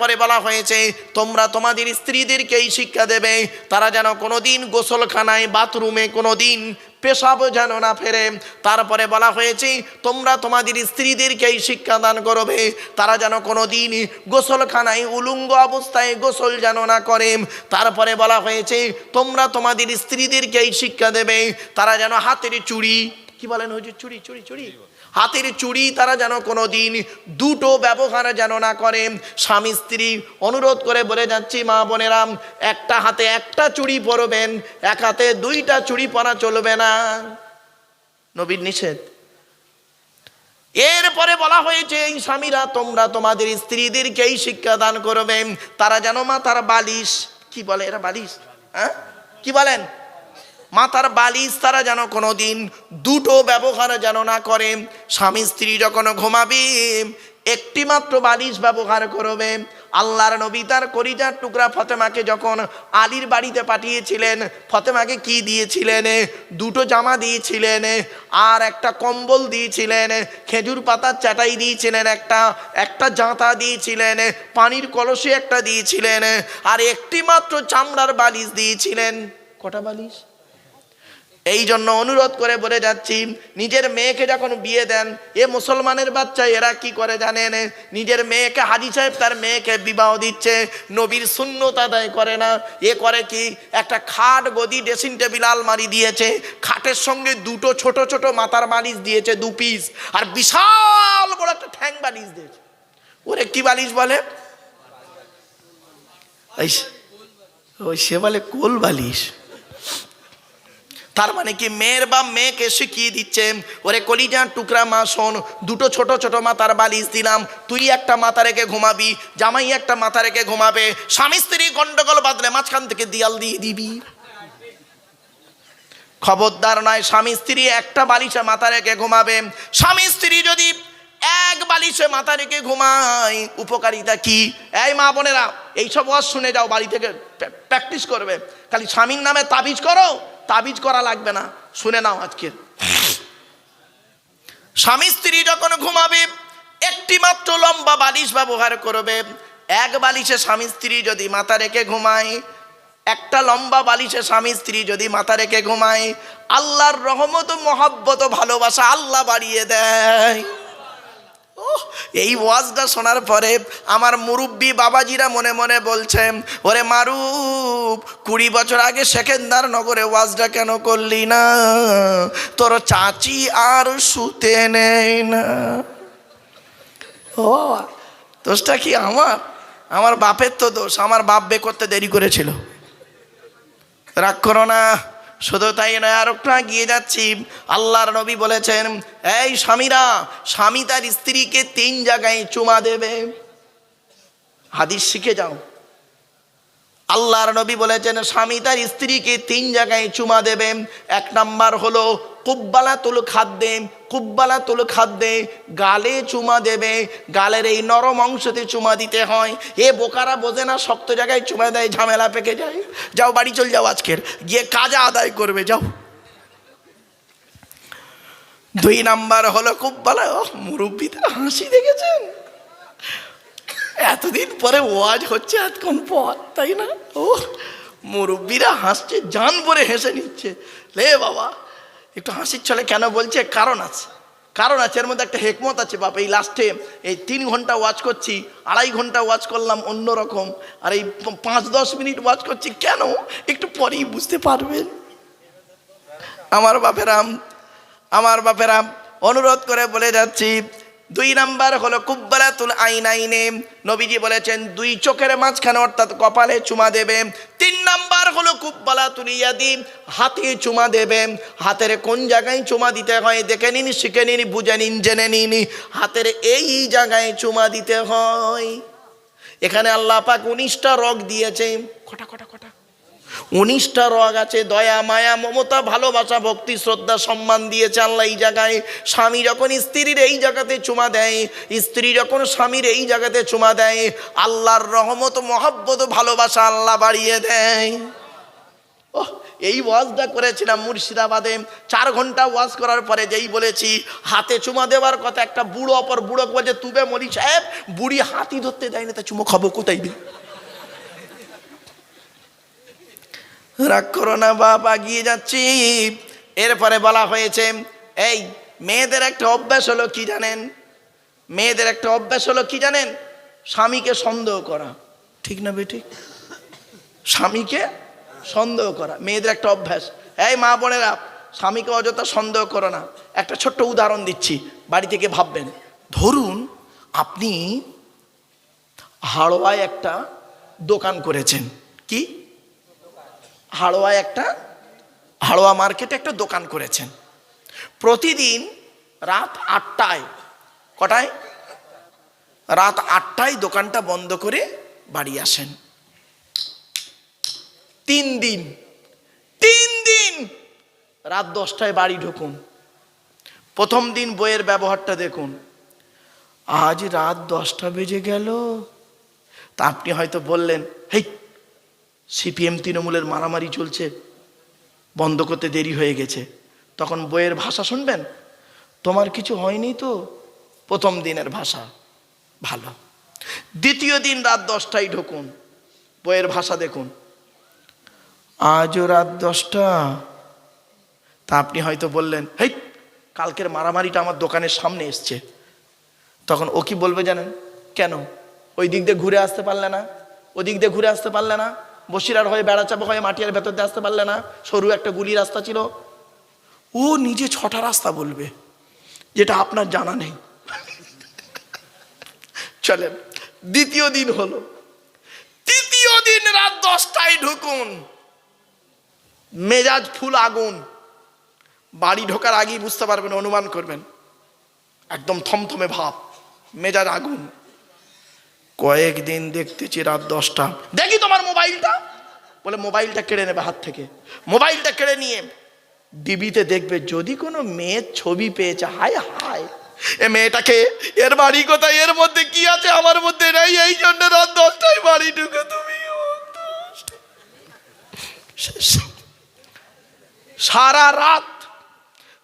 এরপরে বলা হয়েছে, তোমরা তোমাদের স্ত্রীদেরকে এই শিক্ষা দেবে। তারা যেন কোনোদিন গোসলখানায়, বাথরুমে কোনোদিন পেশাব যেন না ফেরে। তারপরে বলা হয়েছে, তোমরা তোমাদের স্ত্রীদেরকে এই শিক্ষা দান করবে। তারা যেন কোনো দিন গোসলখানায় উলুঙ্গ অবস্থায় গোসল যেন না করে। তারপরে বলা হয়েছে, তোমরা তোমাদের স্ত্রীদেরকে এই শিক্ষা দেবে। তারা যেন হাতের চুড়ি, কি বলেন হচ্ছে চুড়ি চুড়ি চুড়ি। হাতের চুড়ি তারা যেন কোনো দিন দুটো ব্যবহার যেন না করে। স্বামী, স্ত্রী অনুরোধ করে বলে যাচ্ছি, মা বোনেরা, একটা হাতে একটা চুড়ি পরবেন, এক হাতে দুইটা চুড়ি পরা চলবে না। নবীর নিষেধ। এরপরে বলা হয়েছে, এই স্বামীরা তোমরা তোমাদের স্ত্রীদেরকে এই শিক্ষা দান করবে। তারা যেন মা মাথার বালিশ, কি বলে এরা বালিশ? হ্যাঁ? কি বলেন? মাথার বালিশ তারা যেন কোনো দিন দুটো ব্যবহার যেন না করে। স্বামী স্ত্রী যখন ঘুমাবে, একটি মাত্র বালিশ ব্যবহার করবে। আল্লাহর নবী তার করিজার টুকরা ফতেমাকে যখন আলীর বাড়িতে পাঠিয়েছিলেন, ফতেমাকে কি দিয়েছিলেন? দুটো জামা দিয়েছিলেন, আর একটা কম্বল দিয়েছিলেন, খেজুর পাতার চাটাই দিয়েছিলেন একটা একটা জাঁতা দিয়েছিলেন, পানির কলসি একটা দিয়েছিলেন, আর একটি মাত্র চামড়ার বালিশ দিয়েছিলেন। কটা বালিশ? এই জন্য অনুরোধ করে বলে যাচ্ছি, নিজের মেয়েকে যখন বিয়ে দেন, এ মুসলমানের বাচ্চা, এরা কি করে জানেন নিজের মেয়েকে, হাজি সাহেব তার মেয়েকে বিবাহ দিচ্ছে, নবীর শূন্যত আদায় করে না। এ করে কি? একটা খাট, গদি, ড্রেসিং টেবিল, আলমারি দিয়েছে, খাটের সঙ্গে দুটো ছোট ছোট মাথার বালিশ দিয়েছে, দু পিস, আর বিশাল বড় একটা ঠ্যাং বালিশ দিয়েছে। ওরে কি বালিশ বলে? ওই ওই সে বলে কোল বালিশ। তার মানে কি মেয়ের বা মেয়েকে শিখিয়ে দিচ্ছে, ওরে কলিজার টুকরা মা, শোন, দুটো ছোট ছোট মাতার বালিশ দিলাম, তুই একটা মাথা রেখে ঘুমাবি, জামাই একটা মাথা রেখে ঘুমাবে, স্বামী স্ত্রী গন্ডগোল বাঁধলে মাঝখান থেকে দিয়াল দিয়ে দিবি। খবরদার নয়, স্বামী স্ত্রী একটা বালিশে মাথা রেখে ঘুমাবে, স্বামী স্ত্রী যদি এক বালিশে মাথা রেখে ঘুমাই। উপকারিতা কি? এই মা বোনেরা এইসব ওয়াজ শুনে যাও, বাড়ি থেকে প্র্যাকটিস করবে। খালি স্বামীর নামে তাবিজ করো, তাবিজ করা লাগবে না। শুনে নাও আজকে। স্বামী স্ত্রী যখন ঘুমাবে, একটি মাত্র লম্বা বালিশ ব্যবহার করবে। এক বালিশে স্বামী স্ত্রী যদি মাথা রেখে ঘুমায়, একটা লম্বা বালিশে স্বামী স্ত্রী যদি মাথা রেখে ঘুমায়, আল্লাহর রহমত মহাব্বত ভালোবাসা আল্লাহ বাড়িয়ে দেয়। এই ওয়াজটা শোনার পরে আমার মুরব্বী বাবাজিরা মনে মনে বলছেন ওরে মারুপ কুড়ি বছর আগে সেকেন্দার নগরে ওয়াজটা কেন করলি না? তোর চাচি আর শুতে নেই না। ও দোষটা কি আমার? আমার বাপের তো দোষ, আমার বাপ বে করতে দেরি করেছিল। রাগ করো না। শুধু তাই নয়, আর একটু গিয়ে যাচ্ছি। আল্লাহর নবী বলেছেন, এই স্বামীরা, স্বামী তার স্ত্রীকে তিন জায়গায় চুমা দেবে। হাদিস শিখে যাও। আল্লাহর নবী বলেছেন, স্বামী তার স্ত্রীকে তিন জায়গায় চুমা দেবে। এক নাম্বার হলো কুব্বালা তুল খাদ্যে কুব্বালা তুল খাদ্যে গালে চুমা দেবে। গালের এই নরম অংশতে চুমা দিতে হয়। এ বোকারা বোঝে না, শক্ত জায়গায় চুমা দেয়, ঝামেলা পেকে যায়। যাও বাড়ি চল যাও আজকের, গিয়ে কাজা আদায় করবে, যাও। দুই নাম্বার হলো, কুব্বালা মুরব্বিতে হাসি দেখেছেন? এতদিন পরে ওয়াজ হচ্ছে এতক্ষণ পর, তাই না? ও মুরব্বীরা হাসছে জান পরে হেসে নিচ্ছে। লে বাবা, একটু হাসির ছলে কেন বলছে? কারণ আছে কারণ আছে, এর মধ্যে একটা হেকমত আছে, বাপ, এই লাস্টে এই তিন ঘণ্টা ওয়াচ করছি, আড়াই ঘণ্টা ওয়াচ করলাম অন্য রকম আর এই পাঁচ, দশ মিনিট ওয়াচ করছি, কেন? একটু পরেই বুঝতে পারবেন। আমার বাপেরাম আমার বাপেরাম, অনুরোধ করে বলে যাচ্ছি দুই নাম্বার হলো কুব্বালাতুল আইন আইনে নবীজি বলেছেন, দুই চোখের মাঝখানে অর্থাৎ কপালে চুমা দেবে। তিন নাম্বার হলো কুব্বালাতুল ইয়াদি, হাতে চুমা দেবে। হাতের কোন জায়গায় চুমা দিতে হয় দেখে নিন, শিখে নিন, বুঝে নিন, জেনে নিন। হাতের এই জায়গায় চুমা দিতে হয়। এখানে আল্লাহ পাক উনিশটা রগ দিয়েছে। কটা কটা কটা? উনিশটা রগ আছে, দয়া, মায়া, মমতা, ভালোবাসা, ভক্তি, শ্রদ্ধা, সম্মান দিয়েছে আল্লাহ এই জায়গায়। স্বামী যখন স্ত্রীর এই জায়গাতে চুমা দেয়, স্ত্রী যখন স্বামীর এই জায়গাতে চুমা দেয়, আল্লাহর রহমত, মহাব্বত, ভালোবাসা আল্লাহ বাড়িয়ে দেয়। ও এই ওয়াজটা করেছিলাম মুর্শিদাবাদে। চার ঘণ্টা ওয়াজ করার পরে যেই বলেছি, হাতে চুমা দেওয়ার কথা, একটা বুড়ো অপর বুড়ো বলছে, তুবে মরি সাহেব, বুড়ি হাতি ধরতে দেয়নি, তা চুমো খাব কোথায় দিই রাগ করো না, বাপ, আগিয়ে যাচ্ছি। এরপরে বলা হয়েছে, এই, মেয়েদের একটা অভ্যাস হলো কি জানেন? মেয়েদের একটা অভ্যাস হলো কি জানেন? স্বামীকে সন্দেহ করা। ঠিক না বেঠিক স্বামীকে সন্দেহ করা, মেয়েদের একটা অভ্যাস। এই মা বোনেরা, স্বামীকে অযথা সন্দেহ করো না। একটা ছোট্ট উদাহরণ দিচ্ছি, বাড়ি থেকে ভাববেন। ধরুন, আপনি হাড়োয়ায় একটা দোকান করেছেন। কি? হাড়োয়ায় একটা, হাড়োয়া মার্কেটে একটা দোকান করেছেন। প্রতিদিন রাত আটটায়, কটায়? রাত আটটায় দোকানটা বন্ধ করে বাড়ি আসেন। তিন দিন তিন দিন রাত দশটায় বাড়ি ঢুকুন। প্রথম দিন বইয়ের ব্যবহারটা দেখুন। আজ রাত দশটা বেজে গেল। তা আপনি হয়তো বললেন, হেই সিপিএম তৃণমূলের মারামারি চলছে, বন্ধ করতে দেরি হয়ে গেছে। তখন বইয়ের ভাষা শুনবেন? তোমার কিছু হয়নি তো? প্রথম দিনের ভাষা। ভালো। দ্বিতীয় দিন রাত দশটায় ঢুকুন। বইয়ের ভাষা দেখুন। আজও রাত দশটা? তা আপনি হয়তো বললেন, হেই, কালকের মারামারিটা আমার দোকানের সামনে এসছে। তখন ও কি বলবে জানেন? কেন? ওই দিক দিয়ে ঘুরে আসতে পারলে না? ওদিক দিয়ে ঘুরে আসতে পারলে না? বসিরার হয়ে বেড়াচাপা হয়ে মাটিয়ার ভেতর দিয়ে আসতে পারলে না, সরু একটা গুলি রাস্তা ছিল। ও নিজে ছটা রাস্তা বলবে, যেটা আপনার জানা নেই। চলেন, দ্বিতীয় দিন হলো। তৃতীয় দিন রাত দশটায় ঢুকুন। মেজাজ ফুল আগুন। বাড়ি ঢোকার আগেই বুঝতে পারবেন, অনুমান করবেন। একদম থমথমে ভাব, মেজাজ আগুন। কয়েকদিন দেখতেছি রাত দশটা। দেখি তোমার মোবাইলটা। বলে, মোবাইলটা কেড়ে নেবে হাত থেকে। মোবাইলটা কেড়ে নিয়ে ডিবিতে দেখবে, যদি কোনো মেয়ের ছবি পেয়েছে, হায় হায়। এ মেয়েটাকে, এর বাড়ি কোথায়? এর মধ্যে কি আছে? আমার মধ্যে নেই। এই জন্য রাত দশটায় বাড়ি ঢুকে তুমি। সারা রাত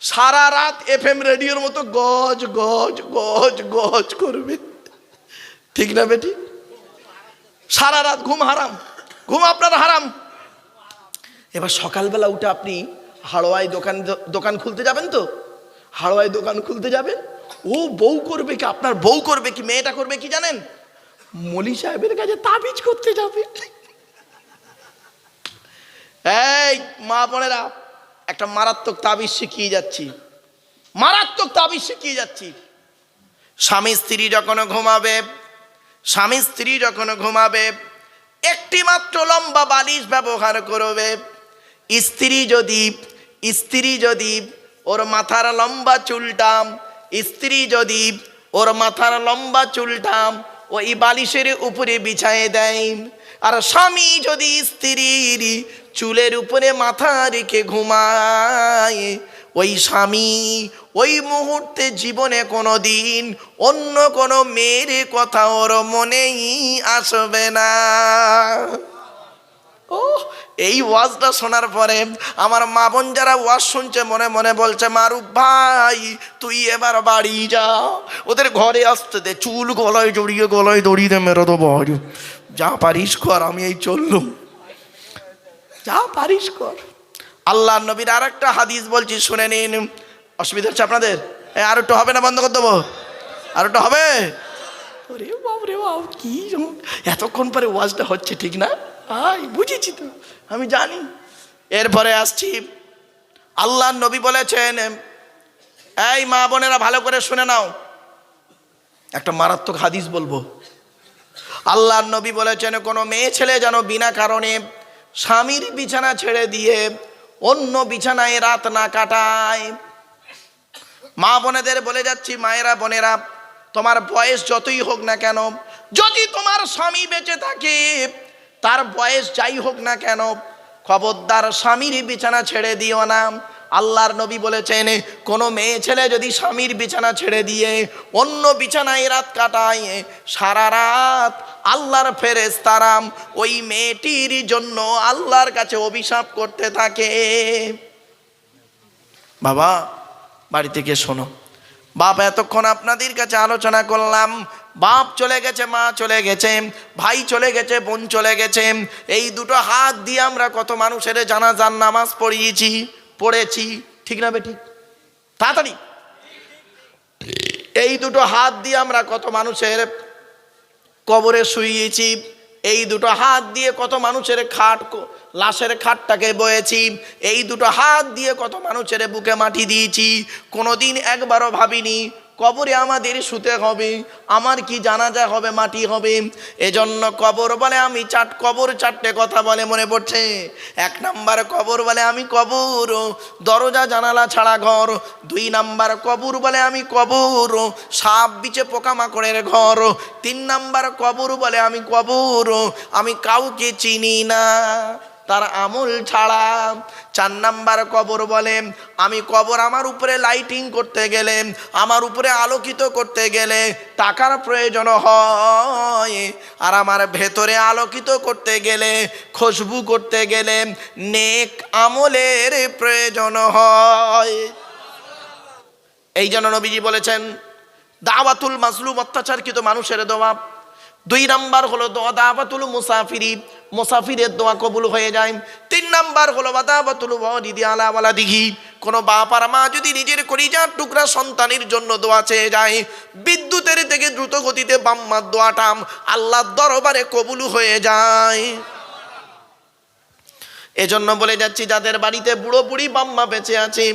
সারা রাত এফ এম রেডিওর মতো গজ গজ গজ গজ করবে। ঠিক না বেটি? সারা রাত ঘুম হারাম। ঘুম আপনার হারাম। এবার সকালবেলা উঠে আপনি হাড়োয়ায় দোকান দোকান খুলতে যাবেন তো? হাড়োয়ায় দোকান খুলতে যাবেন? ও বউ করবে কি? আপনার বউ করবে কি? মেয়েটা করবে কি জানেন? মলি সাহেবের কাছে তাবিজ করতে যাবে। এই মা বোনেরা, একটা মারাত্মক তাবিজ শিখিয়ে যাচ্ছি। মারাত্মক তাবিজ শিখিয়ে যাচ্ছি। স্বামী স্ত্রী যখন ঘুমাবে স্বামী স্ত্রী যখন ঘুমাবে, একটি মাত্র লম্বা বালিশ ব্যবহার করবে। স্ত্রী যদি স্ত্রী যদি ওর মাথার লম্বা চুলটাম স্ত্রী যদি ওর মাথার লম্বা চুলটাম ওই বালিশের উপরে বিছায়ে দেয়। আর স্বামী যদি স্ত্রীর চুলের উপরে মাথা রেখে ঘুমায়, ওই স্বামী ওই মুহূর্তে জীবনে কোনো দিন অন্য কোনো মেয়ের কথা ওর মনেই আসবে না। ও এই ওয়াজটা শোনার পরে আমার মা বোন যারা ওয়াজ শুনছে, মনে মনে বলছে, মারুফ ভাই, তুই এবার বাড়ি যা। ওদের ঘরে আসতে দে, চুল গলায় জড়িয়ে গলায় দড়িয়ে দে, মেরো দেবো যা পারিস কর, আমি এই চললুম। যা পারিস কর। আল্লাহ নবীর আর একটা হাদিস বলছি, শুনে নিন। অসুবিধা হচ্ছে আপনাদের? আর একটু হবে না বন্ধ করে দেবো। আর একটু হবে? ওরে বাপ রে বাপ, কি এতক্ষণ পরে ওয়াজটা হচ্ছে, ঠিক না? আই বুঝেছি তো, আমি জানি। এরপরে আসছি। আল্লাহ নবী বলেছেন, এই মা বোনেরা, ভালো করে শুনে নাও। একটা মারাত্মক হাদিস বলব। আল্লাহ নবী বলেছেন, কোনো মেয়ে ছেলে যেন বিনা কারণে স্বামীর বিছানা ছেড়ে দিয়ে অন্য বিছানায় রাত না কাটায়। মা বোনেদের বলে যাচ্ছি, মায়েরা বোনেরা, তোমার বয়স যতই হোক না কেন, যদি তোমার স্বামী বেঁচে থাকে, তার বয়স যাই হোক না কেন, খবরদার স্বামীর বিছানা ছেড়ে দিও না। আল্লাহর নবী বলেছেন, কোনো মেয়ে ছেলে যদি স্বামীর বিছানা ছেড়ে দিয়ে অন্য বিছানায় রাত কাটায়, সারা রাত আল্লাহর ফেরেস্তারাম ওই মেয়েটির জন্য আল্লাহর কাছে অভিশাপ করতে থাকে। বাবা বাড়ি থেকে শোনো। বাপ, এতক্ষণ আপনাদের কাছে আলোচনা করলাম। বাপ চলে গেছে, মা চলে গেছে, ভাই চলে গেছে, বোন চলে গেছে। এই দুটো হাত দিয়ে আমরা কত মানুষের জানাজার নামাজ পড়িয়েছি, পড়েছি। ঠিক না বেঠিক? তাড়াতাড়ি। এই দুটো হাত দিয়ে আমরা কত মানুষের কবরে শুইয়েছি এই দুটো হাত দিয়ে কত মানুষের খাট লাশের খাটটাকে বয়েছি, এই দুটো হাত দিয়ে কত মানুষের বুকে মাটি দিয়েছি, কোনোদিন একবারও ভাবিনি কবরে আমাদের শুতে হবে, আমার কি জানাজা হবে, মাটি হবে? এজন্য কবর বলে আমি চাট কবর চারটে কথা বলে মনে পড়ছে। এক নাম্বার কবর বলে আমি কবর, দরজা, জানালা ছাড়া ঘর। দুই নাম্বার কবর বলে আমি কবর, সাপ বিচে পোকামাকড়ের ঘর। তিন নাম্বার কবর বলে আমি কবর, আমি কাউকে চিনি না। তার আমল ছাড়া। চার নাম্বার কবর বলে, আমি কবর আমার উপরে লাইটিং করতে গেলে, আমার উপরে আলোকিত করতে গেলে টাকার প্রয়োজন হয়। আর আমার ভেতরে আলোকিত করতে গেলে, খুশবু করতে গেলে নেক আমলের প্রয়োজন হয়। এই জন্য নবীজি বলেছেন, দাওয়াতুল মাসলুম অত্যাচারকৃত মানুষের দোয়া। দুই নাম্বার হলো দোয়া দাওয়াতুল মুসাফিরি মুসাফিরের দোয়া কবুল হয়ে যায়। তিন নাম্বার হলো বাদাবাতুল আলা বালা দিঘি কোনো বাপ আর মা যদি নিজের কলিজার টুকরা সন্তানের জন্য দোয়া চেয়ে যায়, বিদ্যুতের থেকে দ্রুত গতিতে বাম্মার দোয়াটাম আল্লাহর দরবারে কবুল হয়ে যায়। এজন্য বলে যাচ্ছি, যাদের বাড়িতে বুড়ো বুড়ি বাম্মা বেঁচে আছে,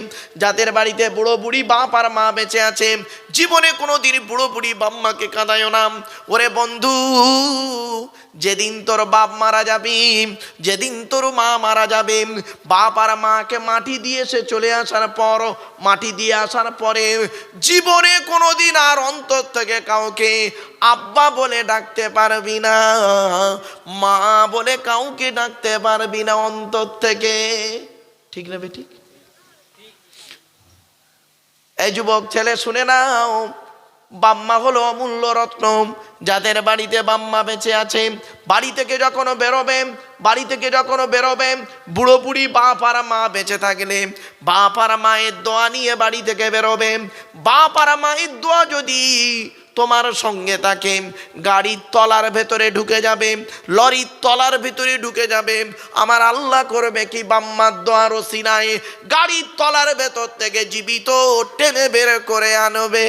যাদের বাড়িতে বুড়ো বুড়ি বাপ আর মা বেঁচে আছে, জীবনে কোনো দিন বুড়ো বুড়ি বাম্মাকে কাঁদায় না। ওরে বন্ধু যেদিন তোর বাপ মারা যাবে, যেদিন তোর মা মারা যাবে, বাপ আর মাকে মাটি দিয়ে সে চলে আসার পর, মাটি দিয়ে আসার পরে জীবনে কোনো দিন আর অন্তর থেকে কাউকে আব্বা বলে ডাকতে পারবি না, মা বলে কাউকে ডাকতে পারবি না অন্তর থেকে। ঠিক না বেঠিক এই যুবক ছেলে শুনে নাও বাম্মা হলো অমূল্য রত্ন। যাদের বাড়িতে বাম্মা বেঁচে আছে, বাড়ি থেকে যখন বেরোবে, বাড়ি থেকে যখন বেরোবে, বুড়ো বুড়ি বাপ আর মা বেঁচে থাকলে, বাপ আর মায়ের দোয়া নিয়ে বাড়ি থেকে বেরোবে। বাপ আর মায়ের দোয়া যদি তোমার সঙ্গে থাকে, গাড়ির তলার ভেতরে ঢুকে যাবে, লরির তলার ভিতরে ঢুকে যাবে, আমার আল্লাহ করবে কি বাম্মার দোয়ার সিনায় গাড়ির তলার ভেতর থেকে জীবিত টেনে বের করে আনবে।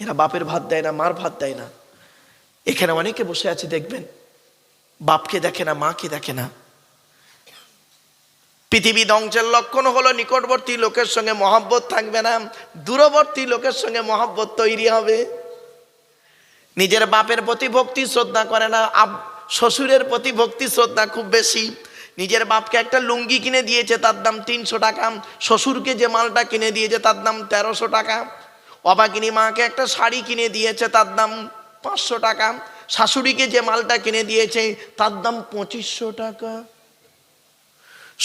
এরা বাপের ভাত দেয় না, মার ভাত দেয় না। এখানে অনেকে বসে আছে, দেখবেন, বাপকে দেখে না, মাকে দেখে না। পৃথিবী ধ্বংসের লক্ষণ হলো নিকটবর্তী লোকের সঙ্গে মহাব্বত থাকবে না, দূরবর্তী লোকের সঙ্গে মহাব্বত তৈরি হবে। নিজের বাপের প্রতি ভক্তি, শ্রদ্ধা করে না শ্বশুরের প্রতি ভক্তি, শ্রদ্ধা খুব বেশি। নিজের বাপকে একটা লুঙ্গি কিনে দিয়েছে, তার দাম তিনশো টাকা। শ্বশুরকে যে মালটা কিনে দিয়েছে, তার দাম তেরোশো টাকা। অবাকিনী মাকে একটা শাড়ি কিনে দিয়েছে, তার দাম পাঁচশো টাকা। শাশুড়িকে যে মালটা কিনে দিয়েছে, তার দাম পঁচিশশো টাকা।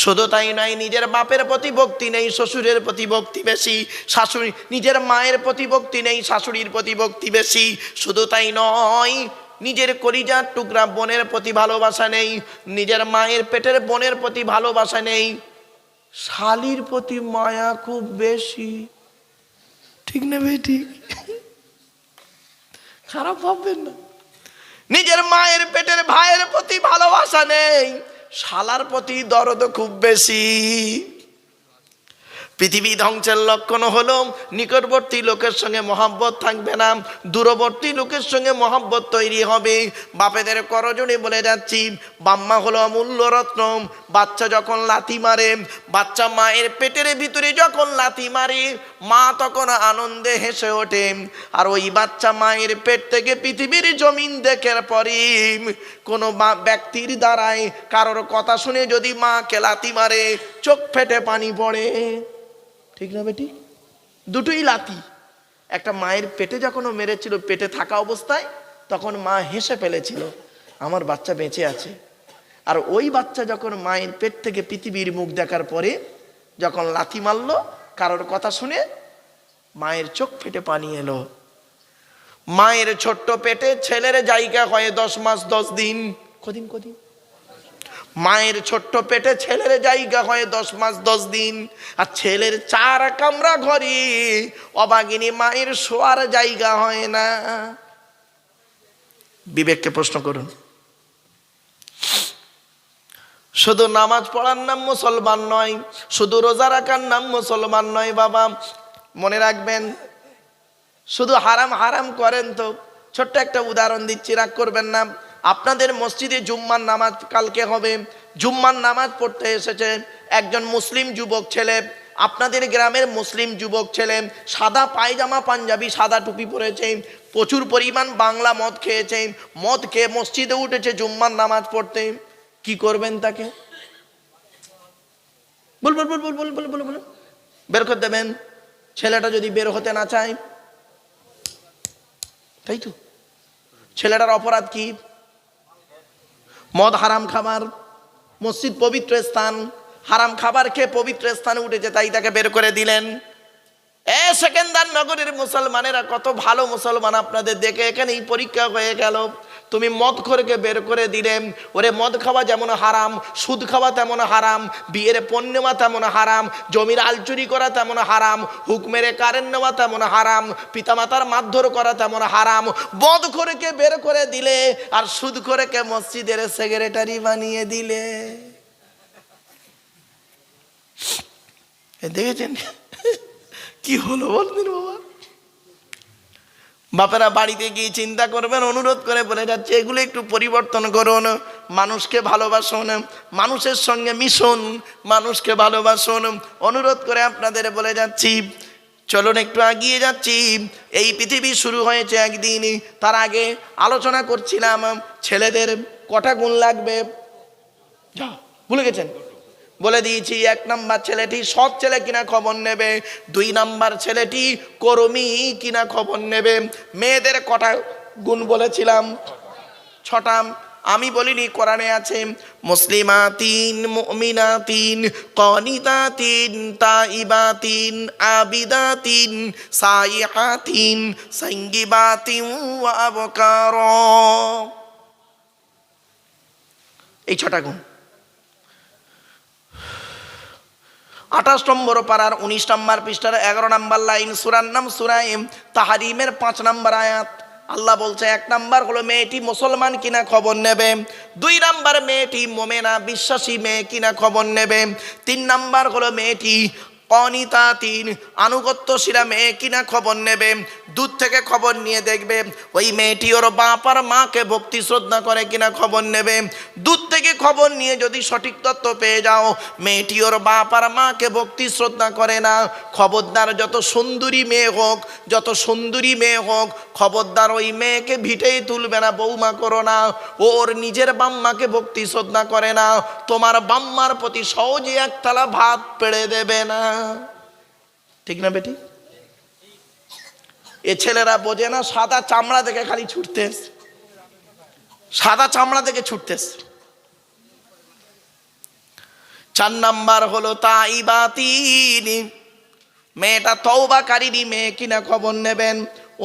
শুধু তাই নয় নিজের বাপের প্রতি ভক্তি নেই, শ্বশুরের প্রতি ভক্তি বেশি, শাশুড়ি, নিজের মায়ের প্রতি ভক্তি নেই, শাশুড়ির প্রতি ভক্তি বেশি। শুধু তাই নয়, নিজের কলিজার টুকরা বোনের প্রতি ভালোবাসা নেই, নিজের মায়ের পেটের বোনের প্রতি ভালোবাসা নেই। শালির প্রতি মায়া খুব বেশি। ঠিক না ভাই, ঠিক। খারাপ ভাববেন না। নিজের মায়ের পেটের ভাইয়ের প্রতি ভালোবাসা নেই, শালার প্রতি দরদ খুব বেশি। পৃথিবী ধ্বংসের লক্ষণ হলো নিকটবর্তী লোকের সঙ্গে মহাব্বত থাকবে না, দূরবর্তী লোকের সঙ্গে মহাব্বত তৈরি হবে। বাপেদের করজনে বলে যাচ্ছি বাম্মা হলো অমূল্য রত্ন। বাচ্চা যখন লাথি মারে, বাচ্চা মায়ের পেটের ভিতরে যখন লাথি মারে, মা তখন আনন্দে হেসে ওঠে। আর ওই বাচ্চা মায়ের পেট থেকে পৃথিবীর জমিন দেখার পরে, কোনো ব্যক্তির দ্বারায় কারোর কথা শুনে যদি মা লাথি মারে, চোখ ফেটে পানি পড়ে। ঠিক না বেটি? দুটোই লাথি। একটা মায়ের পেটে যখন মেরেছিল, পেটে থাকা অবস্থায়, তখন মা হেসে ফেলেছিল, আমার বাচ্চা বেঁচে আছে। আর ওই বাচ্চা যখন মায়ের পেট থেকে পৃথিবীর মুখ দেখার পরে যখন লাথি মারলো কারোর কথা শুনে মায়ের চোখ ফেটে পানি এলো। মায়ের ছোট্ট পেটে ছেলের জায়গা হয় দশ মাস দশ দিন। কদিন কদিন? মায়ের ছোট্ট পেটে ছেলের জায়গা হয় দশ মাস দশ দিন। আর ছেলের চার কামরা ঘরে অবাগিনী মায়ের শোয়ার জায়গা হয় না। বিবেককে প্রশ্ন করুন শুধু নামাজ পড়ার নাম মুসলমান নয়, শুধু রোজা রাখার নাম মুসলমান নয় বাবা। মনে রাখবেন, শুধু হারাম হারাম করেন তো। ছোট্ট একটা উদাহরণ দিচ্ছি, রাগ করবেন না। আপনাদের মসজিদে জুম্মার নামাজ কালকে হবে। জুম্মার নামাজ পড়তে এসেছে একজন মুসলিম যুবক ছেলে। আপনাদের গ্রামের মুসলিম যুবক ছেলে সাদা পায়জামা, পাঞ্জাবি, সাদা টুপি পরেছে, প্রচুর পরিমাণ বাংলা মদ খেয়েছে। মদ খেয়ে মসজিদে উঠেছে জুম্মার নামাজ পড়তে। কি করবেন তাকে? বল বল বল বল বল বল বল বের করে দেবেন। ছেলেটা যদি বের হতে না চায়। তাই তো। ছেলেটার অপরাধ কি? মদ হারাম খাবার, মসজিদ পবিত্র স্থান, হারাম খাবার খেয়ে পবিত্র স্থানে উঠেছে তাই তাকে বের করে দিলেন। এ সেকেন্দার নগরের মুসলমানেরা কত ভালো মুসলমান আপনাদের দেখে এখানেই পরীক্ষা হয়ে গেল। তুমি মদ খোরকে বের করে দিলে। ওরে মদ খাওয়া যেমন হারাম, সুদ খাওয়া তেমন হারাম, বিয়ের পণ নেওয়া তেমন হারাম, জমির আলচুরি করা তেমন হারাম হুক মেরে কারেন্ট নেওয়া তেমন হারাম, পিতামাতার মারধর করা তেমন হারাম। মদ খোরকে বের করে দিলে আর সুদ খোরকে মসজিদের সেক্রেটারি বানিয়ে দিলে। দেখেছেন? কি হলো বলদিন বাবা। বাপেরা বাড়িতে গিয়ে চিন্তা করবেন, অনুরোধ করে বলে যাচ্ছে, এগুলো একটু পরিবর্তন করুন, মানুষকে ভালোবাসুন, মানুষের সঙ্গে মিশুন, মানুষকে ভালোবাসুন। অনুরোধ করে আপনাদের বলে যাচ্ছি, চলুন একটু এগিয়ে যাচ্ছি। এই পৃথিবী শুরু হয়েছে একদিন, তার আগে আলোচনা করছিলাম, ছেলেদের কটা গুণ লাগবে? যা, ভুলে গেছেন? বলে দিয়েছি, এক নাম্বার ছেলেটি সৎ ছেলে কিনা খবর নেবে, দুই নাম্বার ছেলেটি কর্মী কিনা খবর নেবে। মেয়েদের কটা গুণ বলেছিলাম? ছটা। আমি বলিনি, কোরআনে আছে মুসলিমা তিন মুমিনা তিন কনিতা তিন তাইবা তিন আবিদা তিন সাইহা তিন সঙ্গিবা তিন এই ছটা গুণ। আঠাশ নম্বর পাড়ার উনিশ নম্বর পৃষ্ঠার এগারো নম্বর লাইন, সুরার নাম সুরাইম, তাহারিমের পাঁচ নম্বর আয়াত। আল্লাহ বলছে, এক নাম্বার হলো মেয়েটি মুসলমান কিনা খবর নেবে, দুই নাম্বার মেয়েটি মোমেনা বিশ্বাসী মেয়ে কিনা খবর নেবে, তিন নাম্বার হলো মেয়েটি অনিতা তিন আনুগত্য আনুগত্যশীলা মেয়ে কিনা খবর নেবে, দূর থেকে খবর নিয়ে দেখবে, ওই মেয়েটি ওর বাপ আর মাকে ভক্তি শ্রদ্ধা করে কিনা খবর নেবে, দূর থেকে খবর নিয়ে যদি সঠিক তথ্য পেয়ে যাও, মেয়েটি ওর বাপ আর মাকে ভক্তি শ্রদ্ধা করে না। খবরদার যত সুন্দরী মেয়ে হোক, যত সুন্দরী মেয়ে হোক, খবরদার ওই মেয়েকে ভিটেই তুলবে না, বৌমা করো না। ওর নিজের বাম্মাকে ভক্তি শ্রদ্ধা করে না। তোমার বাম্মার প্রতি সহজে একতলা ভাত পেড়ে দেবে না। ঠিক না বেটি? এ ছেলেরা বোঝে না, সাদা চামড়া দেখে খালি ছুটতেস সাদা চামড়া দেখে ছুটতেস চার নাম্বার হলো তাই বা তিনি মেয়েটা তৌবাকারীরই মেয়ে কিনা খবর নেবেন,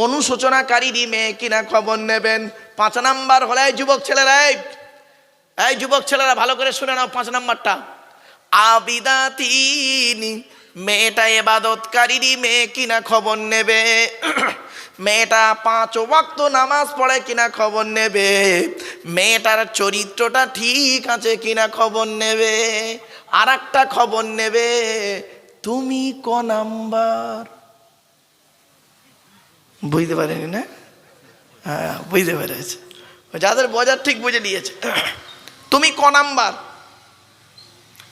অনুশোচনাকারীরই মেয়ে কিনা খবর নেবেন। পাঁচ নাম্বার হলো, এই যুবক ছেলেরা, এই যুবক ছেলেরা, ভালো করে শুনে নাও পাঁচ নাম্বারটা। আবিদা তিনি মেয়েটা এবাদতকারীরই মেয়ে কিনা খবর নেবে। মেয়েটা পাঁচ ওয়াক্ত নামাজ পড়ে কিনা খবর নেবে। মেয়েটার চরিত্রটা ঠিক আছে কিনা খবর নেবে। আর একটা খবর নেবে। তুমি ক নাম্বার? বুঝতে পারেনি না? হ্যাঁ বুঝতে পেরেছে। যাদের বাজার ঠিক বুঝে নিয়েছে। তুমি ক নাম্বার?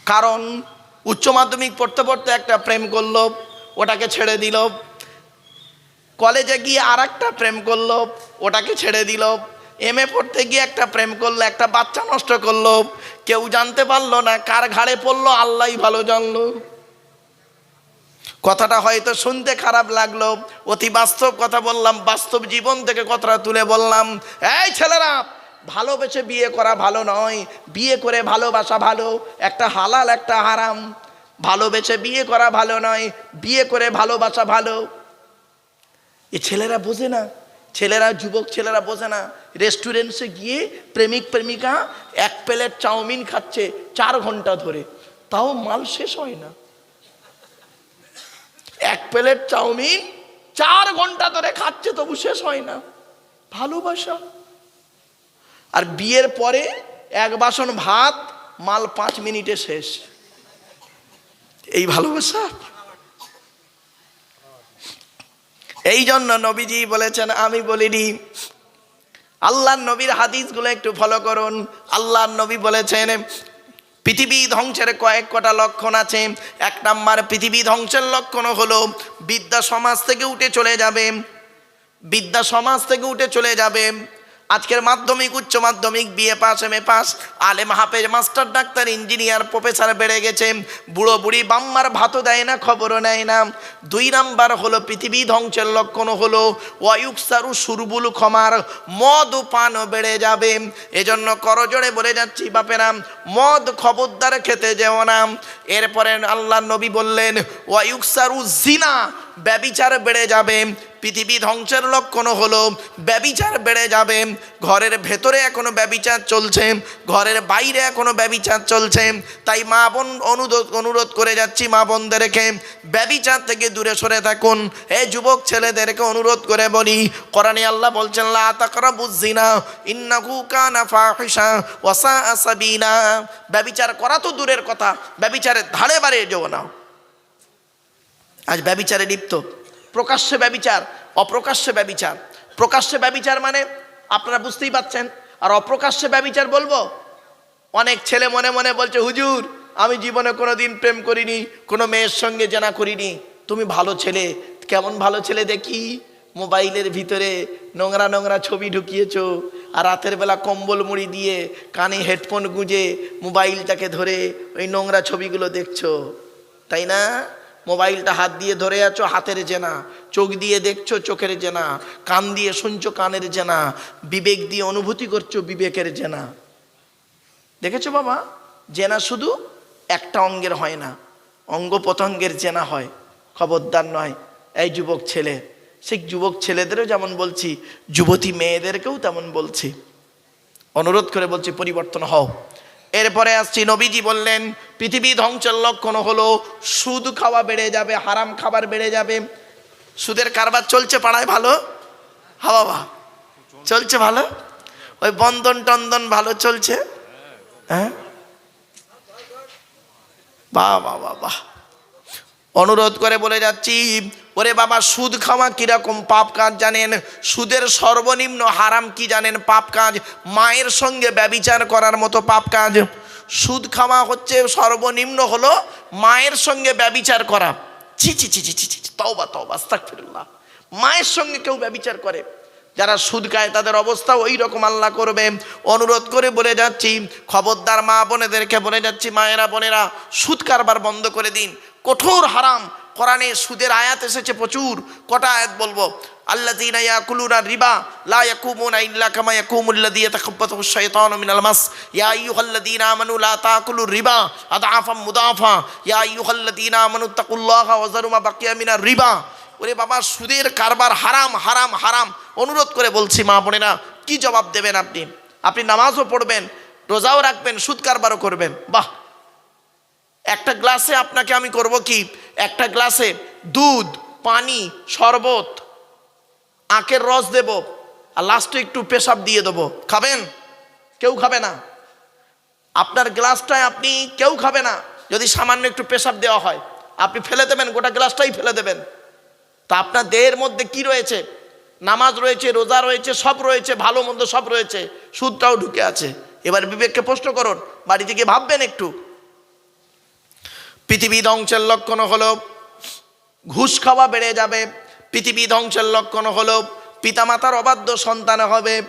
কারণ উচ্চ মাধ্যমিক পড়তে পড়তে একটা প্রেম করল, ওটাকে ছেড়ে দিল। কলেজে গিয়ে আর একটা প্রেম করল, ওটাকে ছেড়ে দিল। এম এ পড়তে গিয়ে একটা প্রেম করল, একটা বাচ্চা নষ্ট করল, কেউ জানতে পারল না কার ঘাড়ে পড়ল আল্লাহ ভালো জানলো। কথাটা হয়তো শুনতে খারাপ লাগল, অতি বাস্তব কথা বললাম, বাস্তব জীবন থেকে কথাটা তুলে বললাম, এই ছেলেরা, ভালোবেসে বিয়ে করা ভালো নয়, বিয়ে করে ভালোবাসা ভালো, একটা হালাল, একটা হারাম, ভালোবেসে বিয়ে করা ভালো নয়, বিয়ে করে ভালোবাসা ভালো। এ ছেলেরা বোঝে না, ছেলেরা, যুবক ছেলেরা বোঝে না রেস্টুরেন্টসে গিয়ে প্রেমিক প্রেমিকা এক প্লেট চাউমিন খাচ্ছে চার ঘণ্টা ধরে। তাও মাল শেষ হয় না। এক প্লেট চাউমিন চার ঘণ্টা ধরে খাচ্ছে তবু শেষ হয় না। ভালোবাসা। আর বিয়ের পরে এক বাসন ভাত, মাল পাঁচ মিনিটে শেষ। এই ভালোবাসা। এই জন্য নবীজি বলেছেন, আমি বলিনি আল্লাহর নবীর হাদিসগুলো একটু ফলো করুন। আল্লাহ নবী বলেছেন, পৃথিবী ধ্বংসের কয়েক কটা লক্ষণ আছে। এক নাম্বার, পৃথিবী ধ্বংসের লক্ষণ হলো বিদ্যা সমাজ থেকে উঠে চলে যাবে। বিদ্যা সমাজ থেকে উঠে চলে যাবে। আজকের মাধ্যমিক, উচ্চ মাধ্যমিক BA pass M A pass আলেম হাফেজ, মাস্টার ডাক্তার ইঞ্জিনিয়ার প্রফেসর বেড়ে গেছে। বুড়ো বুড়ি বাম্মার ভাতও দেয় না, খবরও নেয় না। দুই নাম্বার হলো, পৃথিবী ধ্বংসের লক্ষণ হলো ওয়ুকসারু সুরবুল ক্ষমার, মদ ও পানও বেড়ে যাবে। এজন্য করজোড়ে বলে যাচ্ছি, বাপেরা, মদ খবরদার খেতে যেও না। এরপরে আল্লাহ নবী বললেন ওয়ুকসারু জিনা, ব্যবিচার বেড়ে যাবে। পৃথিবী ধ্বংসের লক্ষণ হলো, ব্যবিচার বেড়ে যাবে। ঘরের ভেতরে এখনও ব্যবিচার চলছে, ঘরের বাইরে এখনও ব্যবিচার চলছে। তাই মা বোন অনুরোধ অনুরোধ করে যাচ্ছি মা বোনদেরকে, ব্যবিচার থেকে দূরে সরে থাকুন। এ যুবক ছেলেদেরকে অনুরোধ করে বলি, কোরআনে আল্লাহ বলছেন, লা সাবিনা ব্যবিচার করা তো দূরের কথা, ব্যবিচারের ধারে বাড়ে যেও না। আজ ব্যবিচারে লিপ্ত। প্রকাশ্যে ব্যবিচার, অপ্রকাশ্যে ব্যবিচার। প্রকাশ্যে ব্যবিচার মানে আপনারা বুঝতেই পাচ্ছেন আর অপ্রকাশ্যে ব্যবিচার বলব, অনেক ছেলে মনে মনে বলছে, হুজুর, আমি জীবনে কোনো দিন প্রেম করিনি, কোনো মেয়ের সঙ্গে জানা করিনি। তুমি ভালো ছেলে, কেমন ভালো ছেলে দেখি? মোবাইলের ভিতরে নোংরা নোংরা ছবি ঢুকিয়েছো, আর রাতের বেলা কম্বল মুড়ি দিয়ে কানে হেডফোন গুঁজে মোবাইলটাকে ধরে ওই নোংরা ছবিগুলো দেখছ। তাই না? মোবাইলটা হাত দিয়ে ধরে আছো, হাতের জেনা। চোখ দিয়ে দেখছ, চোখের জেনা। কান দিয়ে শুনছো, কানের জেনা। বিবেক দিয়ে অনুভূতি করছ, বিবেকের জেনা। দেখেছ বাবা? জেনা শুধু একটা অঙ্গের হয় না অঙ্গ প্রত্যঙ্গের জেনা হয়, খবরদার নয়। এই যুবক ছেলে, সেই যুবক ছেলেদেরও যেমন বলছি, যুবতী মেয়েদেরকেও তেমন বলছি। অনুরোধ করে বলছি, পরিবর্তন হও। এরপরে আসছি, নবীজি বললেন, পৃথিবী ধ্বংসের লক্ষণ হলো, সুদ খাওয়া বেড়ে যাবে, হারাম খাবার বেড়ে যাবে। সুদের কারবার চলছে পাড়ায় ভালো? হাওয়া বা চলছে ভালো? ওই বন্ধন টন্দন ভালো চলছে? হ্যাঁ? বাহ বাহ বাহ। অনুরোধ করে বলে যাচ্ছি ওরে বাবা, সুদ খাওয়া কীরকম পাপ কাজ জানেন? সুদের সর্বনিম্ন হারাম কি জানেন পাপ কাজ? মায়ের সঙ্গে ব্যবিচার করার মতো পাপ কাজ। সুদ খাওয়া হচ্ছে, সর্বনিম্ন হলো মায়ের সঙ্গে ব্যবিচার করা। ছি ছি ছি ছি ছি ছি তওবা তওবা, আস্তাগফিরুল্লাহ। মায়ের সঙ্গে কেউ ব্যবিচার করে। যারা সুদ খায়, তাদের অবস্থা ওই রকম আল্লাহ করবে। অনুরোধ করে বলে যাচ্ছি, খবরদার মা বোনেদেরকে বলে যাচ্ছি, মায়েরা, বোনেরা, সুদ কারবার বন্ধ করে দিন। কঠোর হারাম কোরআনে সুদের আয়াত এসেছে প্রচুর। কটা আয়াত বলব? আল্লাযীনা ইয়াকুলুনা রিবা, লা ইয়াকুমুনা ইল্লা কামা ইয়াকুমুল্লাযী ইয়াতাখাব্বাতুহু আশ-শাইতানু মিনাল মাস। ইয়া আইয়ুহাল্লাযীনা আমানু লা তাকুলুর রিবা আদআফাম মুদাফা। ইয়া আইয়ুহাল্লাযীনা আমানু তাকুল্লাহা ওয়া যারু মা বাকিয়া মিনার রিবা। ওরে বাবা, সুদের কারবার হারাম হারাম হারাম। অনুরোধ করে বলছি মা বোনেরা, কি জবাব দেবেন আপনি? আপনি নামাজও পড়বেন, রোজাও রাখবেন, সুদ কারবারও করবেন। বাহ! একটা গ্লাসে আপনাকে আমি করব কি? একটা গ্লাসে দুধ, পানি, শরবত, আখের রস দেব আর লাস্টে একটু পেশাব দিয়ে দেবো। খাবেন? কেউ খাবে না। আপনার গ্লাসটায় আপনি কেউ খাবে না, যদি সামান্য একটু পেশাব দেওয়া হয়। আপনি ফেলে দেবেন, গোটা গ্লাসটাই ফেলে দেবেন। তা আপনার দেহের মধ্যে কি রয়েছে? নামাজ রয়েছে, রোজা রয়েছে, সব রয়েছে, ভালো মন্দ সব রয়েছে, সুদটাও ঢুকে আছে। এবার বিবেককে প্রশ্ন করুন বাড়ি থেকে ভাববেন একটু পৃথিবী ধ্বংসের লক্ষণ হলো ঘুষ খাওয়া বেড়ে যাবে। পৃথিবী ধ্বংসের লক্ষণ হলো পিতামাতার অবাধ্য সন্তান হবে।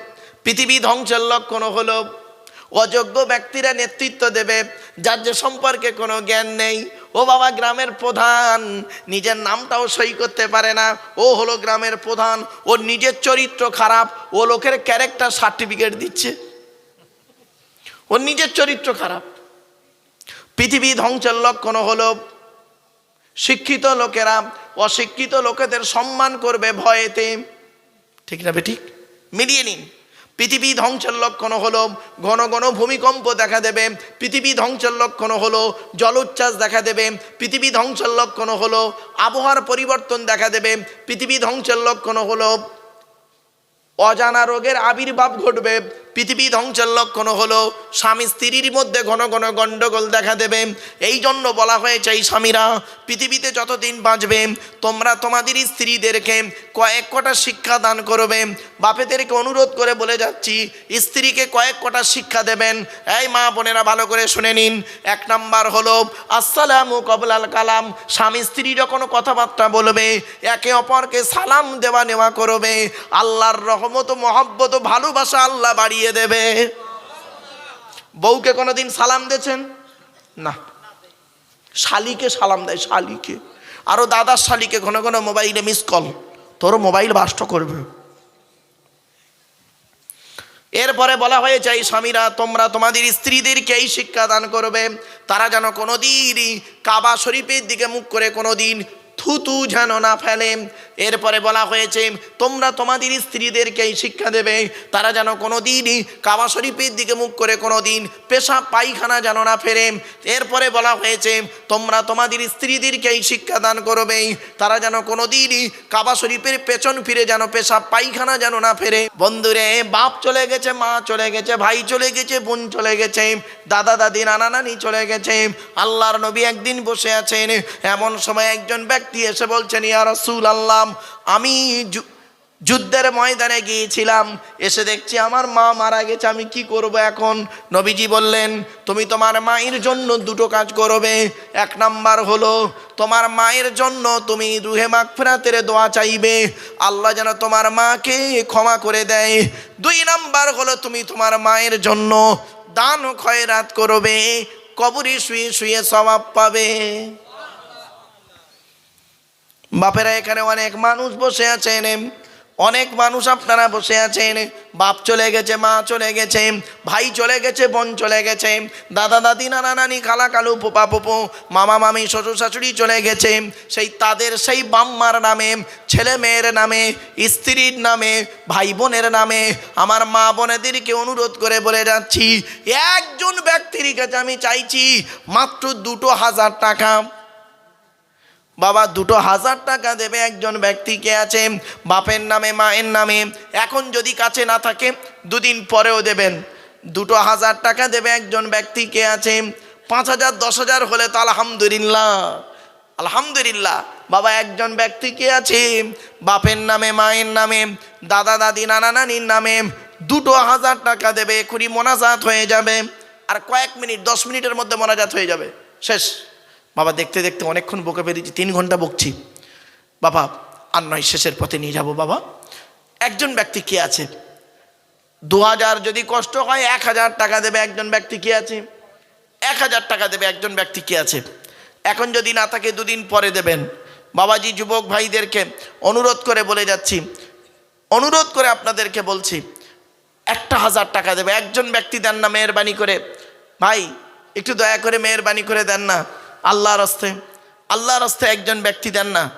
পৃথিবী ধ্বংসের লক্ষণ হলো অযোগ্য ব্যক্তিরা নেতৃত্ব দেবে। যার যে সম্পর্কে কোনো জ্ঞান নেই, ও বাবা গ্রামের প্রধান, নিজের নামটাও সই করতে পারে না। ও হলো গ্রামের প্রধান ওর নিজের চরিত্র খারাপ, ও লোকের ক্যারেক্টার সার্টিফিকেট দিচ্ছে। ওর নিজের চরিত্র খারাপ। পৃথিবী ধ্বংসের লক্ষণ হলো শিক্ষিত লোকেরা, অশিক্ষিত লোকেদের সম্মান করবে ভয়েতে। ঠিক না ঠিক মিলিয়ে নিন। পৃথিবী ধ্বংসের লক্ষণ হলো ঘন ঘন ভূমিকম্প দেখা দেবে। পৃথিবী ধ্বংসের লক্ষণ হলো জলোচ্ছ্বাস দেখা দেবে। পৃথিবী ধ্বংসের লক্ষণ হলো আবহাওয়ার পরিবর্তন দেখা দেবে। পৃথিবী ধ্বংসের লক্ষণ হলো অজানা রোগের আবির্ভাব ঘটবে। পৃথিবী ধ্বংসের লক্ষণ হলো, স্বামী স্ত্রীর মধ্যে ঘন ঘন গণ্ডগোল দেখা দেবে। এই জন্য বলা হয়েছে, এই স্বামীরা পৃথিবীতে যতদিন বাঁচবে, তোমরা তোমাদের স্ত্রীদেরকে কয়েক কটা শিক্ষা দান করবে। বাপেদেরকে অনুরোধ করে বলে যাচ্ছি, স্ত্রীকে কয়েক কটা শিক্ষা দেবেন। এই মা বোনেরা, ভালো করে শুনে নিন। এক নাম্বার হলো, আসসালামু কবলাল কালাম। স্বামী স্ত্রী যখন কথাবার্তা বলবে, একে অপরকে সালাম দেওয়া নেওয়া করবে। আল্লাহর রহমত মহব্বত ভালোবাসা আল্লাহ বাড়িয়ে দেবে। বউকে কোনোদিন সালাম দিয়েছেন? না। শালিকে সালাম দেয়, শালিকে। আরও দাদার শালিকে ঘন ঘন মোবাইলে মিস কল তোর মোবাইল বাষ্ট করবে। এরপরে বলা হয়েছে, এই স্বামীরা, তোমরা তোমাদের স্ত্রীদেরকে এই শিক্ষা দান করবে। তারা যেন কোনোদিনই কাবা শরীফের দিকে মুখ করে কোনোদিন থুতু যেন না ফেলে। এরপরে বলা হয়েছে, তোমরা তোমাদের স্ত্রীদেরকে এই শিক্ষা দেবে। তারা যেন কোনো দিনই কাবা শরীফের দিকে মুখ করে কোনো দিন পেশাব পায়খানা যেন না ফেরে। এরপরে বলা হয়েছে, তোমরা তোমাদের স্ত্রীদেরকে এই শিক্ষা দান করবে। তারা যেন কোনো দিনই কাবা শরীফের পেছন ফিরে যেন পেশাব পায়খানা যেন না ফেরে। বন্ধুরে, বাপ চলে গেছে, মা চলে গেছে, ভাই চলে গেছে, বোন চলে গেছে, দাদা, দাদি, নানা, নানি চলে গেছে। আল্লাহর নবী একদিন বসে আছেন। এমন সময় একজন ব্যক্তি এসে বলছেন, ইয়া রসুল আল্লাহ আমি যুদ্ধের ময়দানে গিয়েছিলাম, এসে দেখছি আমার মা মারা গেছে, আমি কি করব এখন? নবীজি বললেন, তুমি তোমার মায়ের জন্য দুটো কাজ করবে। এক নাম্বার হলো, তোমার মায়ের জন্য তুমি রুহে মাগফিরাতের দোয়া চাইবে। আল্লাহ যেন তোমার মাকে ক্ষমা করে দেয়। দুই নাম্বার হলো, তুমি তোমার মায়ের জন্য দান খয়রাত করবে, কবরে শুয়ে শুয়ে স্বভাব পাবে। বাপেরা এখানে অনেক মানুষ বসে আছেন। অনেক মানুষ আপনারা বসে আছেন। বাপ চলে গেছে, মা চলে গেছে, ভাই চলে গেছে, বোন চলে গেছে, দাদা, দাদি, নানা, নানি, খালা, কালু পোপা পোপো মামা, মামি, শ্বশুর, শাশুড়ি চলে গেছে। সেই তাদের, সেই বাম্মার নামে, ছেলে মেয়ের নামে, স্ত্রীর নামে, ভাই বোনের নামে আমার মা বোনেদেরকে অনুরোধ করে বলে যাচ্ছি, একজন ব্যক্তির কাছে আমি চাইছি মাত্র দুটো হাজার টাকা। বাবা দুটো হাজার টাকা দেবে একজন ব্যক্তিকে আছে, বাপের নামে, মায়ের নামে। এখন যদি কাছে না থাকে, দুদিন পরেও দেবেন। দুটো হাজার টাকা দেবে একজন ব্যক্তিকে আছে, পাঁচ হাজার, দশ হাজার হলে তো আলহামদুলিল্লাহ। আলহামদুলিল্লাহ। বাবা একজন ব্যক্তিকে আছে, বাপের নামে, মায়ের নামে, দাদা, দাদি, নানা, নানির নামে দুটো হাজার টাকা দেবে। এখনই মোনাজাত হয়ে যাবে। আর কয়েক মিনিট, দশ মিনিটের মধ্যে মোনাজাত হয়ে যাবে। শেষ। বাবা দেখতে দেখতে অনেকক্ষণ বকে বেরিয়েছি, তিন ঘণ্টা বকছি। বাবা, আর নয়, শেষের পথে নিয়ে যাব বাবা। একজন ব্যক্তি কে আছে? দু হাজার যদি কষ্ট হয়, এক হাজার টাকা দেবে একজন ব্যক্তি কে আছে? এক হাজার টাকা দেবে একজন ব্যক্তি কে আছে? এখন যদি না থাকে, দুদিন পরে দেবেন। বাবাজি, যুবক ভাইদেরকে অনুরোধ করে বলে যাচ্ছি। অনুরোধ করে আপনাদেরকে বলছি, একটা হাজার টাকা দেবে। একজন ব্যক্তি দেন না, মেহরবানি করে। ভাই, একটু দয়া করে মেহরবানি করে দেন না। আল্লাহর হস্তে আল্লাহর হস্তে একজন ব্যক্তি দেন না।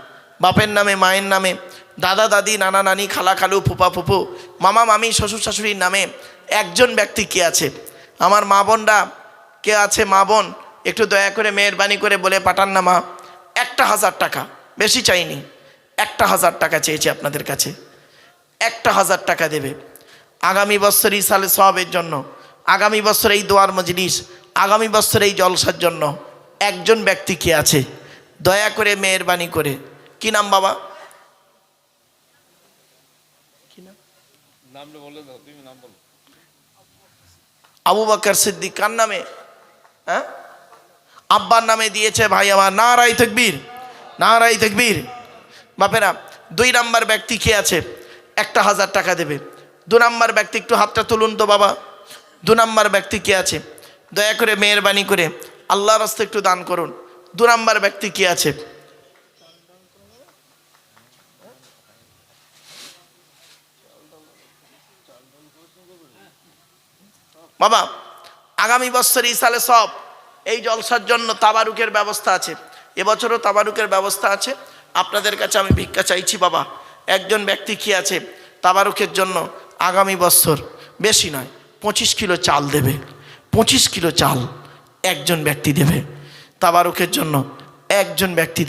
বাপের নামে, মায়ের নামে, দাদা, দাদি, নানা, নানি, খালা, খালু, ফুপা, ফুপু, মামা, মামি, শ্বশুর, শাশুড়ির নামে একজন ব্যক্তি কে আছে? আমার মা বোনরা কে আছে? মা বোন, একটু দয়া করে মেহরবানি করে বলে পাঠান না মা। একটা হাজার টাকা, বেশি চাইনি। একটা হাজার টাকা চেয়েছি আপনাদের কাছে। একটা হাজার টাকা দেবে। আগামী বছর ইসালে সবের জন্য, আগামী বছর এই দোয়ার মজলিস, আগামী বছর এই জলসার জন্য একজন ব্যক্তি কে আছে? দয়া করে মেহরবানি করে। কি নাম বাবা? আবু বকর সিদ্দিক কার নামে? হ্যাঁ? আব্বার নামে দিয়েছে ভাই আমার নারাই তকবীর। নারাই তকবীর। বাপেরা দুই নাম্বার ব্যক্তি কে আছে? একটা হাজার টাকা দেবে। দু নাম্বার ব্যক্তি একটু হাতটা তুলুন তো বাবা। দু নাম্বার ব্যক্তি কে আছে? দয়া করে মেহরবানি করে। আল্লাহর রাস্তায় একটু দান করুন। দু নাম্বার ব্যক্তি কে আছে? বাবা, আগামী বছর ইসালে সব, এই জলসার জন্য তাবারুকের ব্যবস্থা আছে। এবছরও তাবারুকের ব্যবস্থা আছে। আপনাদের কাছে আমি ভিক্ষা চাইছি বাবা। একজন ব্যক্তি কি আছে তাবারুকের জন্য আগামী বছর? বেশি নয়, পঁচিশ কিলো চাল দেবে। পঁচিশ কিলো চাল। একজন ব্যক্তি দেবে। তাবারুকের জন্য একজন ব্যক্তি